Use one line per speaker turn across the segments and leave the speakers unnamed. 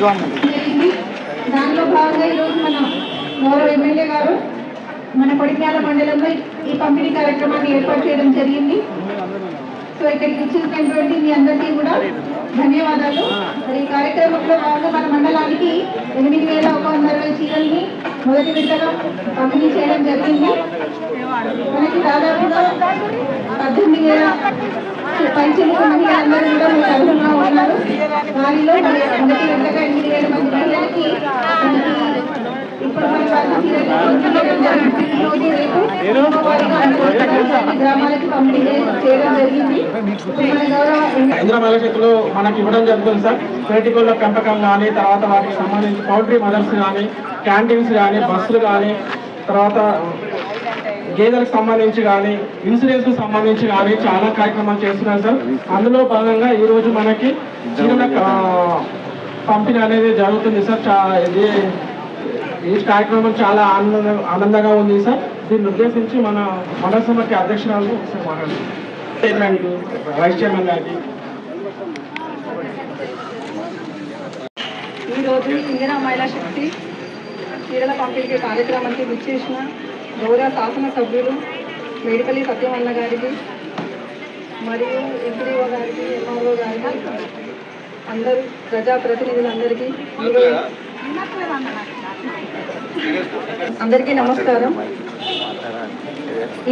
జరిగింది. భాగంగా ఈరోజు మన గౌరవ ఎమ్మెల్యే గారు మన కొడిక్యాల మండలంలో ఈ పంపిణీ కార్యక్రమాన్ని ఏర్పాటు చేయడం జరిగింది సో ఇక్కడికి ఇచ్చినటువంటి మీ అందరికీ కూడా ధన్యవాదాలు మరి ఈ కార్యక్రమంలో భాగంగా మన మండలానికి ఎనిమిది వేల ఒక వంద అరవై చీరల్ని మొదటి విడతగా పంపిణీ చేయడం జరిగింది మనకి దాదాపుగా పద్దెనిమిది వేల పైచిలకు మహిళలందరూ కూడా మీకు అర్హంగా ఉన్నారు వారిలో మొదటి ఎనిమిది వేల మంది మనకి ఇప్పుడు గ్రామాలకి పంపిణీ చేయడం జరిగింది
మనకి ఇవ్వడం జరుగుతుంది సార్. పేటికోళ్ళ పెంపకం కానీ తర్వాత వాటికి సంబంధించి పౌల్ట్రీ మదర్స్ కానీ క్యాంటీన్స్ కానీ బస్సులు కానీ తర్వాత గేదెలకు సంబంధించి కానీ ఇన్సూరెన్స్కు సంబంధించి కానీ చాలా కార్యక్రమాలు చేస్తున్నారు సార్. అందులో భాగంగా ఈ రోజు మనకి జీవన పంపిణీ అనేది జరుగుతుంది సార్. ఇది ఈ కార్యక్రమం చాలా ఆనంద ఆనందంగా ఉంది సార్. దీన్ని ఉద్దేశించి మన మండల అధ్యక్షురాలు చైర్మన్ వైస్ చైర్మన్ గారికి.
ఈరోజు ఇందిరా మహిళా శక్తి చీరల పంపిణీ కార్యక్రమానికి విచ్చేసిన గౌరవ శాసన సభ్యులు మేడిపల్లి సత్యమన్న గారికి మరియు ఎంపీడీఓ గారికి ఎంఆర్ఓ గారికి అందరూ ప్రజాప్రతినిధులందరికీ అందరికీ నమస్కారం.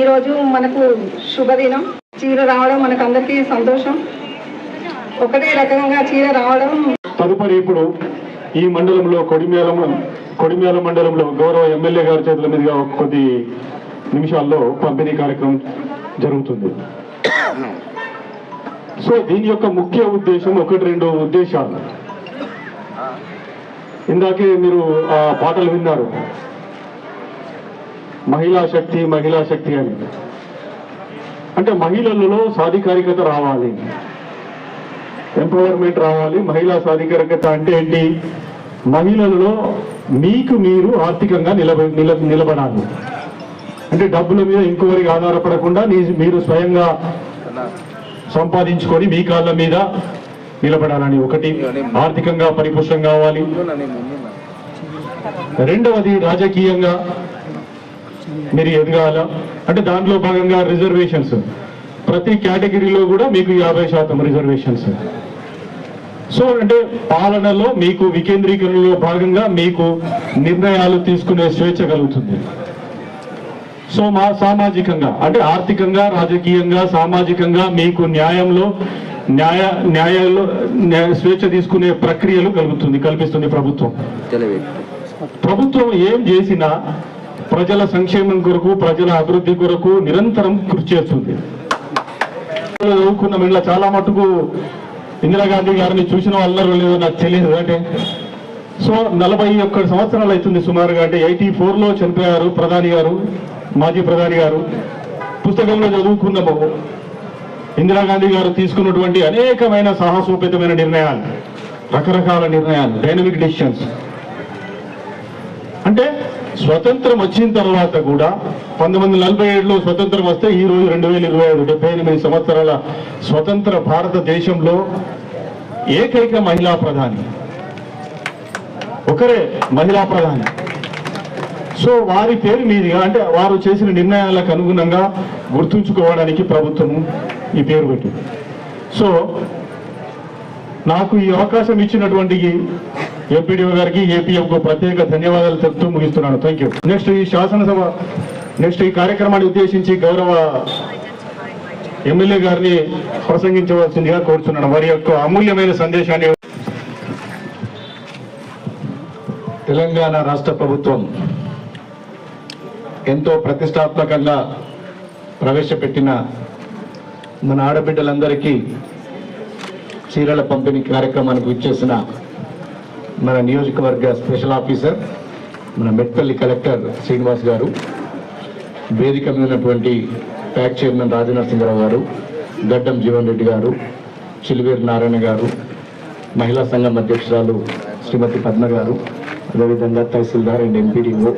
ఈరోజు మనకు శుభదినం. చీర రావడం మనకు అందరికీ సంతోషం. ఒకటే రకంగా చీర రావడం
తదుపరి ఇప్పుడు ఈ మండలంలో కొడిమేళం కొడిమేల మండలంలో గౌరవ ఎమ్మెల్యే గారి చేతుల మీదుగా ఒక కొద్ది నిమిషాల్లో పంపిణీ కార్యక్రమం జరుగుతుంది. సో దీని యొక్క ముఖ్య ఉద్దేశం ఒకటి రెండు ఉద్దేశాలు. ఇందాకే మీరు ఆ పాటలు విన్నారు. మహిళా శక్తి మహిళా శక్తి అని. అంటే మహిళలలో సాధికారికత రావాలి. ఎంపవర్మెంట్ రావాలి. మహిళా సాధికారికత అంటే ఏంటి? మహిళలలో మీకు మీరు ఆర్థికంగా నిలబ నిల నిలబడాలి. అంటే డబ్బుల మీద ఇంకొకరికి ఆధారపడకుండా నీ- మీరు స్వయంగా సంపాదించుకొని మీ కాళ్ళ మీద నిలబడాలని ఒకటి. ఆర్థికంగా పరిపుష్టం కావాలి. రెండవది రాజకీయంగా మీరు ఎదగాల. అంటే దాంట్లో భాగంగా రిజర్వేషన్స్. ప్రతి కేటగిరీలో కూడా మీకు యాభై శాతం రిజర్వేషన్స్. సో అంటే పాలనలో మీకు వికేంద్రీకరణలో భాగంగా మీకు నిర్ణయాలు తీసుకునే స్వేచ్ఛ కలుగుతుంది. సో మా సామాజికంగా అంటే ఆర్థికంగా రాజకీయంగా సామాజికంగా మీకు న్యాయంలో న్యాయ న్యాయాల్లో న్యాయ స్వేచ్ఛ తీసుకునే ప్రక్రియలు కలుగుతుంది కల్పిస్తుంది ప్రభుత్వం. ప్రభుత్వం ఏం చేసినా ప్రజల సంక్షేమం కొరకు ప్రజల అభివృద్ధి కొరకు నిరంతరం కృషి చేస్తుంది. చదువుకున్న చాలా మటుకు ఇందిరాగాంధీ గారిని చూసిన వాళ్ళరో లేదో నాకు తెలియదు. అంటే సో నలభై ఒక్క సంవత్సరాలు అవుతుంది సుమారుగా. అంటే ఎయిటీ ఫోర్లో చనిపోయారు ప్రధాని గారు మాజీ ప్రధాని గారు. పుస్తకంలో చదువుకున్నాము ఇందిరాగాంధీ గారు తీసుకున్నటువంటి అనేకమైన సాహసోపేతమైన నిర్ణయాలు రకరకాల నిర్ణయాలు డైనమిక్ డిసిషన్స్ అంటే స్వతంత్రం వచ్చిన తర్వాత కూడా పంతొమ్మిది వందల నలభై ఏడులో స్వతంత్రం వస్తే ఈ రోజు రెండు వేల ఇరవై ఐదు డెబ్బై ఎనిమిది సంవత్సరాల స్వతంత్ర భారతదేశంలో ఏకైక మహిళా ప్రధాని. ఒకరే మహిళా ప్రధాని. సో వారి పేరు మీదుగా అంటే వారు చేసిన నిర్ణయాలకు అనుగుణంగా గుర్తుంచుకోవడానికి ప్రభుత్వము ఈ పేరు పెట్టింది. సో నాకు ఈ అవకాశం ఇచ్చినటువంటి ఏపీడీఓ గారికి ఏపీఎఫ్ ప్రత్యేక ధన్యవాదాలు తెలుపుతూ ముగిస్తున్నాను. థ్యాంక్ యూ నెక్స్ట్ ఈ శాసనసభ నెక్స్ట్ ఈ కార్యక్రమాన్ని ఉద్దేశించి గౌరవ ఎమ్మెల్యే గారిని ప్రసంగించవలసిందిగా కోరుతున్నాను వారి యొక్క అమూల్యమైన సందేశాన్ని
తెలంగాణ రాష్ట్ర ప్రభుత్వం ఎంతో ప్రతిష్టాత్మకంగా ప్రవేశపెట్టిన మన ఆడబిడ్డలందరికీ చీరల పంపిణీ కార్యక్రమానికి ఇచ్చేసిన మన నియోజకవర్గ స్పెషల్ ఆఫీసర్ మన మెట్పల్లి కలెక్టర్ శ్రీనివాస్ గారు. వేదిక మీద ఉన్నటువంటి ప్యాక్ చైర్మన్ రాజనరసింహరావు గారు గడ్డం జీవన్ రెడ్డి గారు చిలువేరు నారాయణ గారు మహిళా సంఘం అధ్యక్షురాలు శ్రీమతి పద్మ గారు అదేవిధంగా తహసీల్దార్ అండ్ ఎంపీడీఓ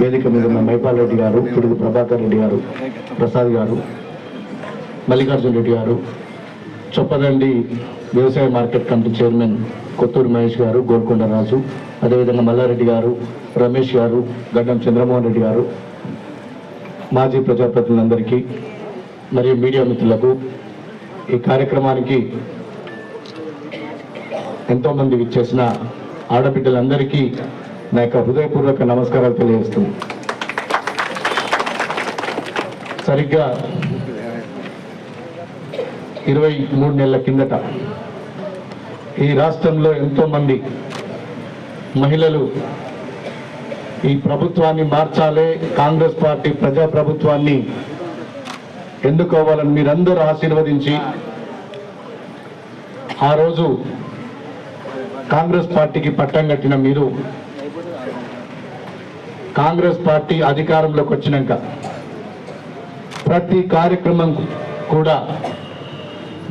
వేదిక మీద ఉన్న మైపాల్ రెడ్డి గారు పిడుగు ప్రభాకర్ రెడ్డి గారు ప్రసాద్ గారు మల్లికార్జున రెడ్డి గారు చొప్పదండి వ్యవసాయ market committee chairman Kothuru Mahesh గారు గోల్కొండ రాజు అదేవిధంగా మల్లారెడ్డి గారు రమేష్ గారు గడ్డం చంద్రమోహన్ రెడ్డి గారు మాజీ ప్రజాప్రతినిధులందరికీ మరియు మీడియా మిత్రులకు ఈ కార్యక్రమానికి ఎంతోమంది విచ్చేసిన ఆడబిడ్డలందరికీ నా యొక్క హృదయపూర్వక నమస్కారాలు తెలియజేస్తుంది సరిగ్గా ఇరవై మూడు నెలల కిందట ఈ రాష్ట్రంలో ఎంతోమంది మహిళలు ఈ ప్రభుత్వాన్ని మార్చాలే కాంగ్రెస్ పార్టీ ప్రజా ప్రభుత్వాన్ని ఎన్నుకోవాలని మీరందరూ ఆశీర్వదించి ఆ రోజు కాంగ్రెస్ పార్టీకి పట్టం కట్టిన మీరు కాంగ్రెస్ పార్టీ అధికారంలోకి వచ్చినాక ప్రతి కార్యక్రమం కూడా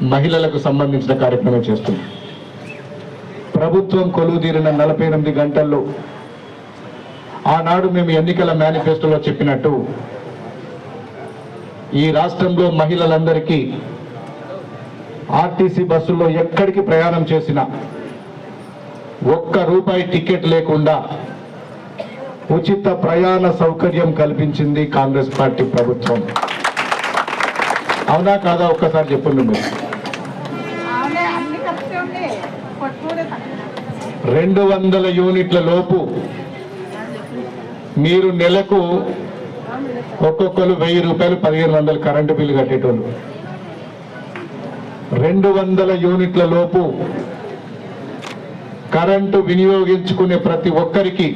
మహిళలకు సంబంధించిన కార్యక్రమం చేస్తుంది ప్రభుత్వం కొలువుదీరిన నలభై ఎనిమిది గంటల్లో ఆనాడు మేము ఎన్నికల మేనిఫెస్టోలో చెప్పినట్టు ఈ రాష్ట్రంలో మహిళలందరికీ ఆర్టీసీ బస్సుల్లో ఎక్కడికి ప్రయాణం చేసినా ఒక్క రూపాయి టికెట్ లేకుండా ఉచిత ప్రయాణ సౌకర్యం కల్పించింది కాంగ్రెస్ పార్టీ ప్రభుత్వం. అవునా కాదా? ఒక్కసారి చెప్పండి మీరు. రెండు వందల యూనిట్ల లోపు మీరు నెలకు ఒక్కొక్కరు వెయ్యి రూపాయలు పదిహేను వందలు కరెంటు బిల్లు కట్టేటోళ్ళు. రెండు వందల యూనిట్ల లోపు కరెంటు వినియోగించుకునే ప్రతి ఒక్కరికి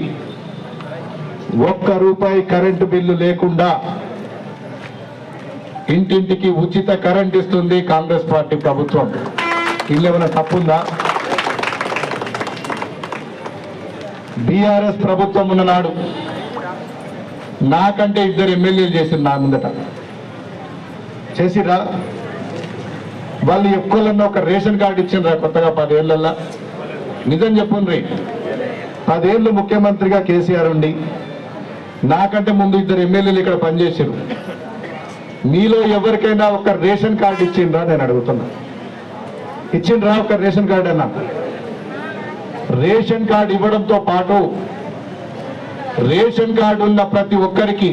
ఒక్క రూపాయి కరెంటు బిల్లు లేకుండా ఇంటింటికి ఉచిత కరెంట్ ఇస్తుంది కాంగ్రెస్ పార్టీ ప్రభుత్వం. ఇల్లేమైనా తప్పుందా? బీఆర్ఎస్ ప్రభుత్వం ఉన్న నాడు నాకంటే ఇద్దరు ఎమ్మెల్యేలు చేసింది నా ముందట. చేసిరా వాళ్ళు ఎక్కువలన్నా ఒక రేషన్ కార్డు ఇచ్చిండ్రా కొత్తగా పదేళ్ళల్లా? నిజం చెప్పుండ్రి. పదేళ్ళు ముఖ్యమంత్రిగా కేసీఆర్ ఉండి నాకంటే ముందు ఇద్దరు ఎమ్మెల్యేలు ఇక్కడ పనిచేసారు మీలో ఎవరికైనా ఒక రేషన్ కార్డు ఇచ్చిండ్రా నేను అడుగుతున్నా. ఇచ్చిండ్రా ఒక రేషన్ కార్డు అన్నా? రేషన్ కార్డు ఇవ్వడంతో పాటు రేషన్ కార్డు ఉన్న ప్రతి ఒక్కరికి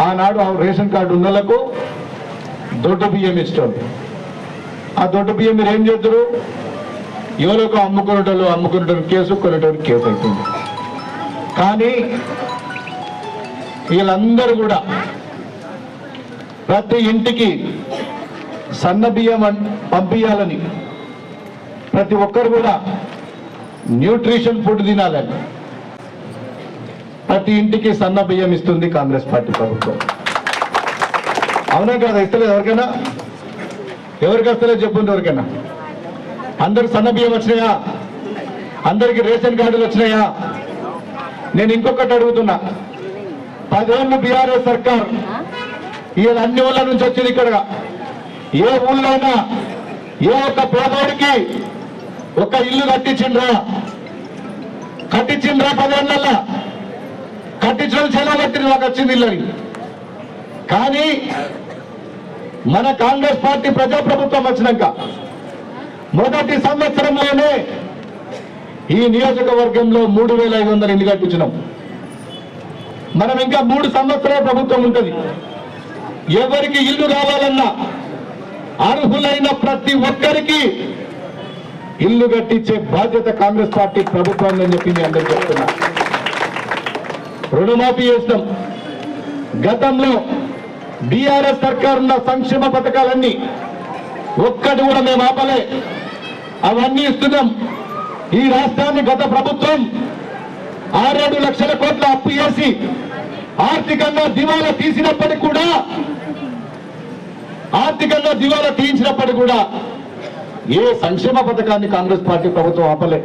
ఆనాడు ఆ రేషన్ కార్డు ఉన్నలకు దొడ్డు బియ్యం ఇష్టం ఆ దొడ్డు బియ్యం మీరు ఏం చేద్దరు? ఎవరికి అమ్ముకునేటోళ్ళు అమ్ముకునేటోళ్ళు కేసు కొనేటోళ్ళు కేసు అవుతుంది కానీ వీళ్ళందరూ కూడా ప్రతి ఇంటికి సన్న బియ్యం పంపించాలని ప్రతి ఒక్కరు కూడా న్యూట్రిషన్ ఫుడ్ తినాలని ప్రతి ఇంటికి సన్న బియ్యం ఇస్తుంది కాంగ్రెస్ పార్టీ ప్రభుత్వం. అవునా కదా? ఇస్తలేదు ఎవరికైనా? ఎవరికి వస్తలేదు చెప్పండి ఎవరికైనా? అందరు సన్న బియ్యం వచ్చినాయా? అందరికి రేషన్ కార్డులు వచ్చినాయా? నేను ఇంకొకటి అడుగుతున్నా. పదేళ్ళు బీఆర్ఎస్ సర్కార్ ఈయన అన్ని ఊళ్ళ నుంచి వచ్చింది ఇక్కడ ఏ ఊళ్ళైనా ఏ ఒక్క పేదోడికి ఒక ఇల్లు కట్టించిండ్రా? కట్టించిండ్రా పదేళ్ళల్లా కట్టించడం చెలవు నాకు వచ్చింది ఇల్లని కానీ మన కాంగ్రెస్ పార్టీ ప్రజాప్రభుత్వం వచ్చినాక మొదటి సంవత్సరంలోనే ఈ నియోజకవర్గంలో మూడు వేల ఐదు వందల ఇల్లు కట్టించినాం. మనం ఇంకా మూడు సంవత్సరాల ప్రభుత్వం ఉంటుంది. ఎవరికి ఇల్లు కావాలన్నా అర్హులైన ప్రతి ఒక్కరికి ఇల్లు కట్టించే బాధ్యత కాంగ్రెస్ పార్టీ ప్రభుత్వం అని చెప్పి నేను అందరికీ చెప్తున్నా. రుణమాఫీ చేస్తాం గతంలో బీఆర్ఎస్ సర్కార్ ఉన్న సంక్షేమ పథకాలన్నీ ఒక్కటి కూడా మేము ఆపలే. అవన్నీ ఇస్తున్నాం. ఈ రాష్ట్రాన్ని గత ప్రభుత్వం ఆరేడు లక్షల కోట్ల అప్పు చేసి ఆర్థికంగా దివాలా తీసినప్పటికీ కూడా ఆర్థికంగా దివాలా తీయించినప్పటికీ కూడా ఏ సంక్షేమ పథకాన్ని కాంగ్రెస్ పార్టీ ప్రభుత్వం ఆపలే.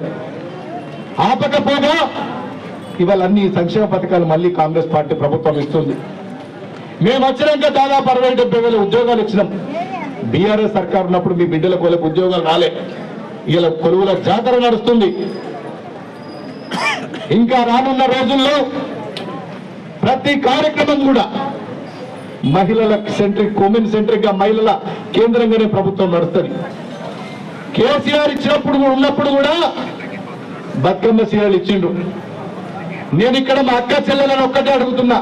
ఆపకపోగా ఇవాళ అన్ని సంక్షేమ పథకాలు మళ్ళీ కాంగ్రెస్ పార్టీ ప్రభుత్వం ఇస్తుంది. మేము వచ్చినాక దాదాపు అరవై డెబ్బై వేల ఉద్యోగాలు ఇచ్చినాం. బీఆర్ఎస్ సర్కార్ ఉన్నప్పుడు మీ బిడ్డల కొలకు ఉద్యోగాలు రాలే. ఇలా కొలువుల జాతర నడుస్తుంది. ఇంకా రానున్న రోజుల్లో ప్రతి కార్యక్రమం కూడా మహిళల సెంట్రిక్ ఉమెన్ సెంట్రిక్గా మహిళల కేంద్రంగానే ప్రభుత్వం నడుస్తుంది. కేసీఆర్ ఇచ్చినప్పుడు ఉన్నప్పుడు కూడా బతుకమ్మ సీరియల్ ఇచ్చిండు నేను ఇక్కడ మా అక్క చెల్లెలను ఒక్కటే అడుగుతున్నా.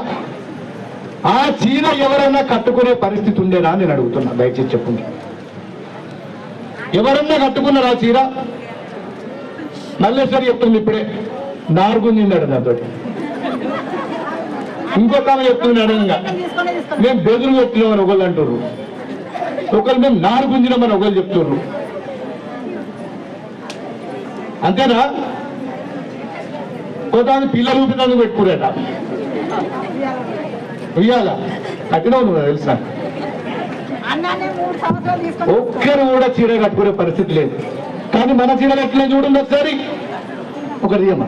ఆ చీర ఎవరైనా కట్టుకునే పరిస్థితి ఉండేనా నేను అడుగుతున్నా. దయచేసి చెప్పండి. ఎవరన్నా కట్టుకున్నారా ఆ చీర? మల్లేశ్వరి చెప్తుంది ఇప్పుడే. నారుగుందిన్నాడు నాతో ఇంకొక ఆమె చెప్తుంది అడగంగా. మేము బెదురు పెట్టినామని ఒకళ్ళు అంటుర్రు. ఒకళ్ళు మేము నారు గుంజినామని ఒకళ్ళు చెప్తుర్రు. అంతేనా? కొంతమంది పిల్లలు ఊపినందుకు పెట్టుకురేట ఉయ్యాల కట్టినావు నువ్వు తెలుసా ఒక్కరు కూడా చీర కట్టుకునే పరిస్థితి లేదు కానీ మన చీర కట్టిన చూడండి ఒకసారి ఒక రియమ్మ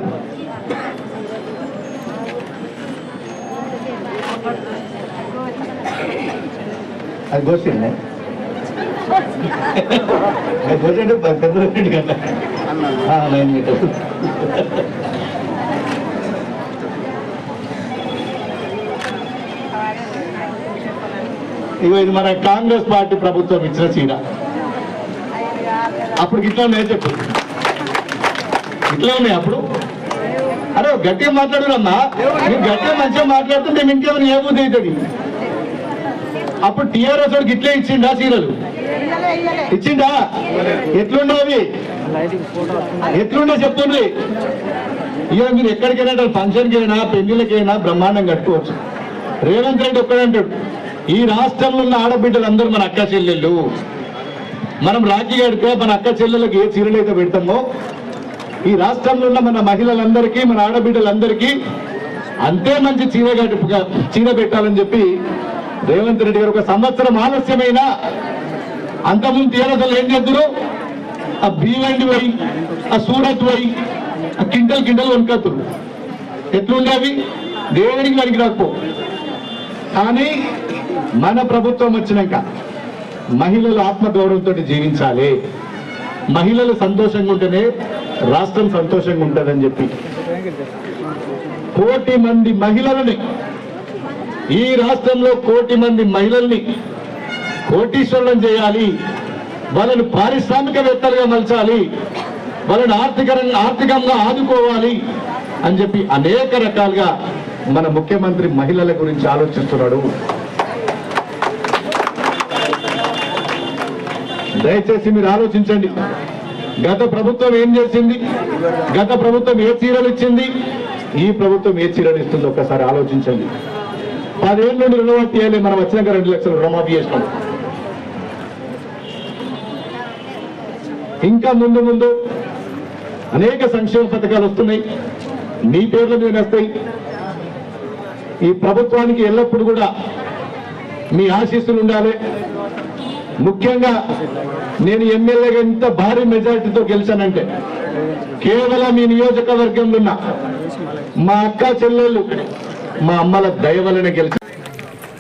అది గోసిండే అది గోసిండే పెద్ద కదా నైన్ మీటర్స్ ఇగో ఇది మన కాంగ్రెస్ పార్టీ ప్రభుత్వం ఇచ్చిన చీర. అప్పుడు ఇట్లా ఉన్నాయి చెప్పు. ఇట్లా ఉన్నాయి అప్పుడు? అరే గట్టిగా మాట్లాడురమ్మా. నువ్వు గట్టిగా మంచిగా మాట్లాడితే మేము ఇంకేమైనా ఏ బుద్ధి అవుతుంది. అప్పుడు టీఆర్ఎస్ వాడికి ఇట్లే ఇచ్చిండా చీరలు? ఇచ్చిండా? ఎట్లుండేవి ఎట్లుండే చెప్తుంది ఇక మీరు ఎక్కడికైనా ఫంక్షన్కి అయినా పెళ్ళిళ్ళకైనా బ్రహ్మాండం కట్టుకోవచ్చు. రేవంత్ రెడ్డి ఒక్కడంటాడు ఈ రాష్ట్రంలో ఉన్న ఆడబిడ్డలందరూ మన అక్క చెల్లెళ్ళు. మనం రాఖీ మన అక్క చెల్లెళ్ళకి ఏ చీరలు అయితే పెడతామో ఈ రాష్ట్రంలో ఉన్న మన మహిళలందరికీ మన ఆడబిడ్డలందరికీ అంతే మంచి చీర చీర పెట్టాలని చెప్పి రేవంత్ రెడ్డి గారు ఒక సంవత్సరం ఆలస్యమైన అంతకుముందు తీరసలు ఏం చేద్దరు? ఆ భీవండి పోయి ఆ సూరత్ పోయి ఆ కింటల్ కింటల్ వణుకత్తురు ఎట్లుండేవి? దేవుడికి పనికి రాకపో? కానీ మన ప్రభుత్వం వచ్చినాక మహిళలు ఆత్మగౌరవంతో జీవించాలి. మహిళలు సంతోషంగా ఉంటేనే రాష్ట్రం సంతోషంగా ఉంటుందని చెప్పి కోటి మంది మహిళలని ఈ రాష్ట్రంలో కోటి మంది మహిళల్ని కోటీశ్వరులను చేయాలి. వాళ్ళని పారిశ్రామికవేత్తలుగా మలచాలి. వాళ్ళని ఆర్థిక ఆర్థికంగా ఆదుకోవాలి అని చెప్పి అనేక రకాలుగా మన ముఖ్యమంత్రి మహిళల గురించి ఆలోచిస్తున్నాడు. దయచేసి మీరు ఆలోచించండి. గత ప్రభుత్వం ఏం చేసింది? గత ప్రభుత్వం ఏ చీరలు ఇచ్చింది? ఈ ప్రభుత్వం ఏ చీరలు ఇస్తుంది ఒకసారి ఆలోచించండి. పదేళ్ళ నుండి రుణమాఫీ చేయాలి మనం వచ్చినాక రెండు లక్షలు రుణమాఫీ చేసినాం. ఇంకా ముందు ముందు అనేక సంక్షేమ పథకాలు వస్తున్నాయి. మీ పేర్ల మీద వస్తాయి ఈ ప్రభుత్వానికి ఎల్లప్పుడు కూడా మీ ఆశీస్సులు ఉండాలి. ముఖ్యంగా నేను ఎమ్మెల్యేగా ఇంత భారీ మెజారిటీతో గెలిచానంటే కేవలం మీ నియోజకవర్గంలో ఉన్న మా అక్క చెల్లెళ్ళు మా అమ్మల దయ వలన గెలిచి.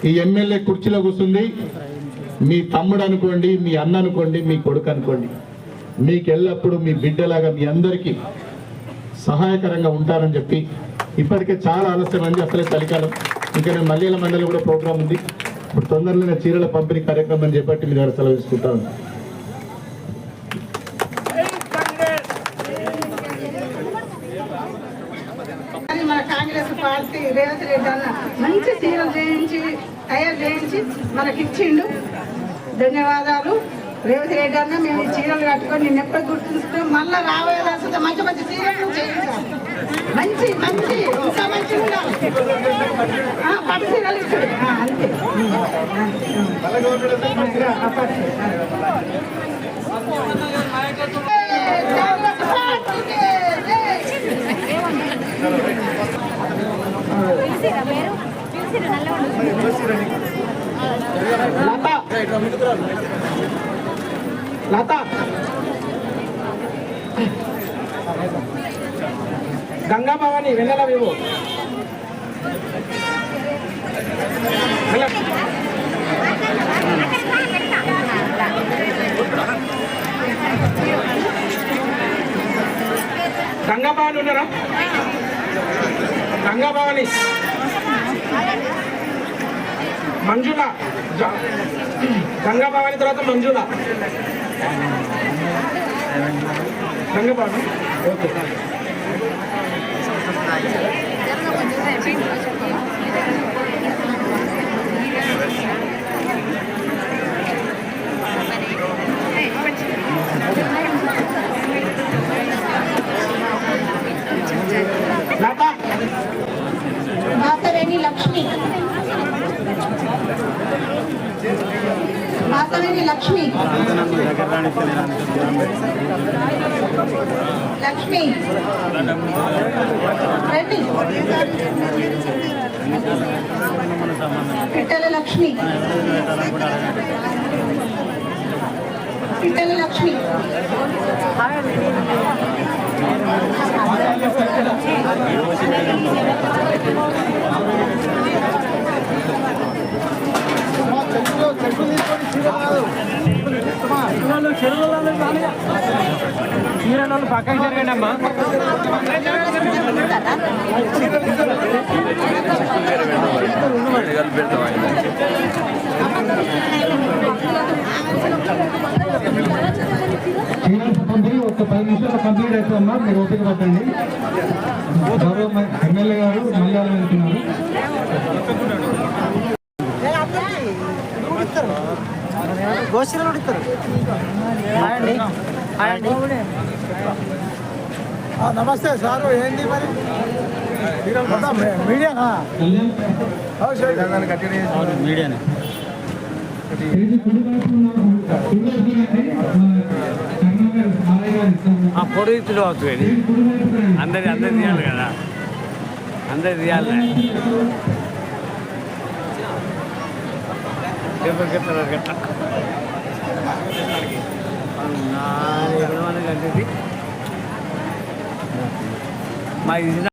ఈ ఎమ్మెల్యే కుర్చీలో కూర్చుంది. మీ తమ్ముడు అనుకోండి మీ అన్న అనుకోండి మీ కొడుకు అనుకోండి మీకు ఎల్లప్పుడూ మీ బిడ్డలాగా మీ అందరికీ సహాయకరంగా ఉంటారని చెప్పి ఇప్పటికే చాలా ఆలస్యం అంది అసలే చలికాలం. ఇంకా నేను మల్లెల మండలి కూడా ప్రోగ్రామ్ ఉంది. ఇప్పుడు తొందరలోనే చీరల పంపిణీ కార్యక్రమం చేపట్టి మీ దగ్గర సెలవు తీసుకుంటాను
మన కాంగ్రెస్ పార్టీ రేవంత్ రెడ్డి అన్న మంచి చీరలు చేయించి తయారు చేయించి మనకిచ్చిండు. ధన్యవాదాలు. రేవంత్ రెడ్డి అన్న మేము ఈ చీరలు కట్టుకొని నేను ఎప్పుడు గుర్తుంచుకుని మళ్ళీ రాబోయే వస్తుంది మంచి మంచి చీరలు చేయించాలి మంచి మంచి ఇంకా ఉండాలి ఆ, పట్టు చీరలు ఇచ్చాడు అంతే
లత గంగా భవాని వెన్నెల వివో
గంగా
భవాని ఉన్నారా? గంగాభవాని మంజుల గంగా భవాని తర్వాత మంజుల గంగాభవాని ఓకే లత
మాతవేణి లక్ష్మి మాతవేణి లక్ష్మి. లక్ష్మి. రండి. పిట్టల లక్ష్మి. పిట్టల లక్ష్మి.
పక్కకి జరగండి అమ్మా
పంపిణీ ఒక పది నిమిషాలు కంప్లీట్ అవుతుందమ్మా మీరు ఓపిక పట్టండి గౌరవ ఎమ్మెల్యే గారు మళ్ళీ వెళ్తున్నారు
నమస్తే సారు ఏంది మరి? మీడియానా
మీడియానే తిరిగి కుడి వైపు ఉన్న కుడి వైపు రండి. మన కర్ణాకర్ మాలయ్య గారు ఇస్తారు.
పొడితులు అవుతుంది. అందరి అందరు తీయాలి కదా. అందరు తీయాలి. పేపర్ కట్టారు కట్ట మా ఇది